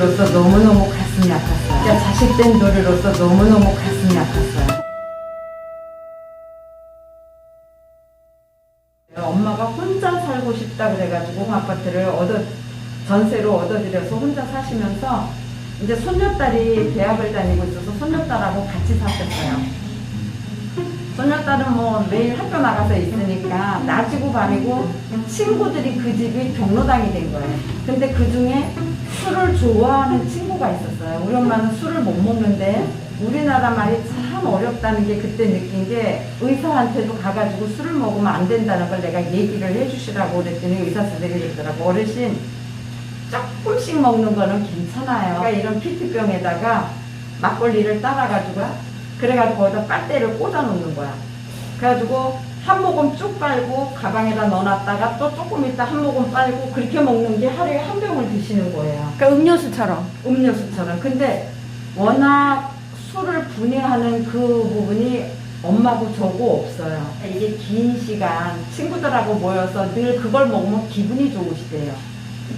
노리로서 너무너무 가슴이 아팠어요. 진짜 자식된 노리로서 너무너무 가슴이 아팠어요. 엄마가 혼자 살고 싶다 그래가지고 그 아파트를 얻어 전세로 얻어들여서 혼자 사시면서 이제 손녀딸이 대학을 다니고 있어서 손녀딸하고 같이 사셨어요. 손녀딸은 뭐 매일 학교 나가서 있으니까 낮이고 밤이고 친구들이 그 집이 경로당이 된 거예요. 근데 그 중에 술을 좋아하는 친구가 있었어요. 우리 엄마는 술을 못 먹는데 우리나라 말이 참 어렵다는 게 그때 느낀 게 의사한테도 가가지고 술을 먹으면 안 된다는 걸 내가 얘기를 해주시라고 그랬더니 의사 선생님이 그러더라고 어르신 조금씩 먹는 거는 괜찮아요. 그러니까 이런 피트병에다가 막걸리를 따라가지고 그래가지고 거기다 빨대를 꽂아 놓는 거야. 그래가지고 한 모금 쭉 빨고 가방에다 넣어놨다가 또 조금 있다 한 모금 빨고 그렇게 먹는 게 하루에 한 병을 드시는 거예요. 그러니까 음료수처럼. 음료수처럼. 근데 워낙 술을 분해하는 그 부분이 엄마고 저고 없어요. 이게 긴 시간 친구들하고 모여서 늘 그걸 먹으면 기분이 좋으시대요.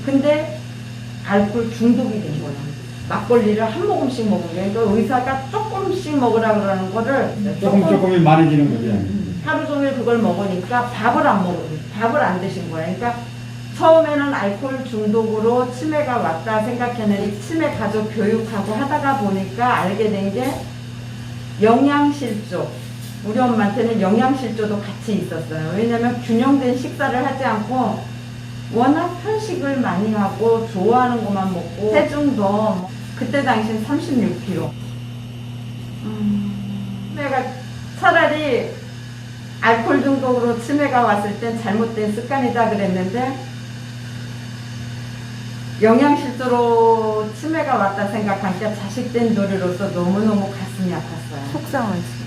근데 알코올 중독이 된 거예요. 막걸리를 한 모금씩 먹은 거예요. 그러니까 의사가 조금씩 먹으라 그러는 거를 조금 조금이 많아지는 거죠. 하루 종일 그걸 먹으니까 밥을 안 먹어 밥을 안 드신 거예요. 그러니까 처음에는 알코올 중독으로 치매가 왔다 생각했는데 치매 가족 교육하고 하다가 보니까 알게 된 게 영양실조. 우리 엄마한테는 영양실조도 같이 있었어요. 왜냐면 균형된 식사를 하지 않고 워낙 편식을 많이 하고 좋아하는 것만 먹고 체중도 뭐 그때 당시엔 36kg. 알코올 중독으로 치매가 왔을 땐 잘못된 습관이다 그랬는데 영양실조로 치매가 왔다 생각하니까 자식된 도리로서 너무너무 가슴이 아팠어요. 속상하지.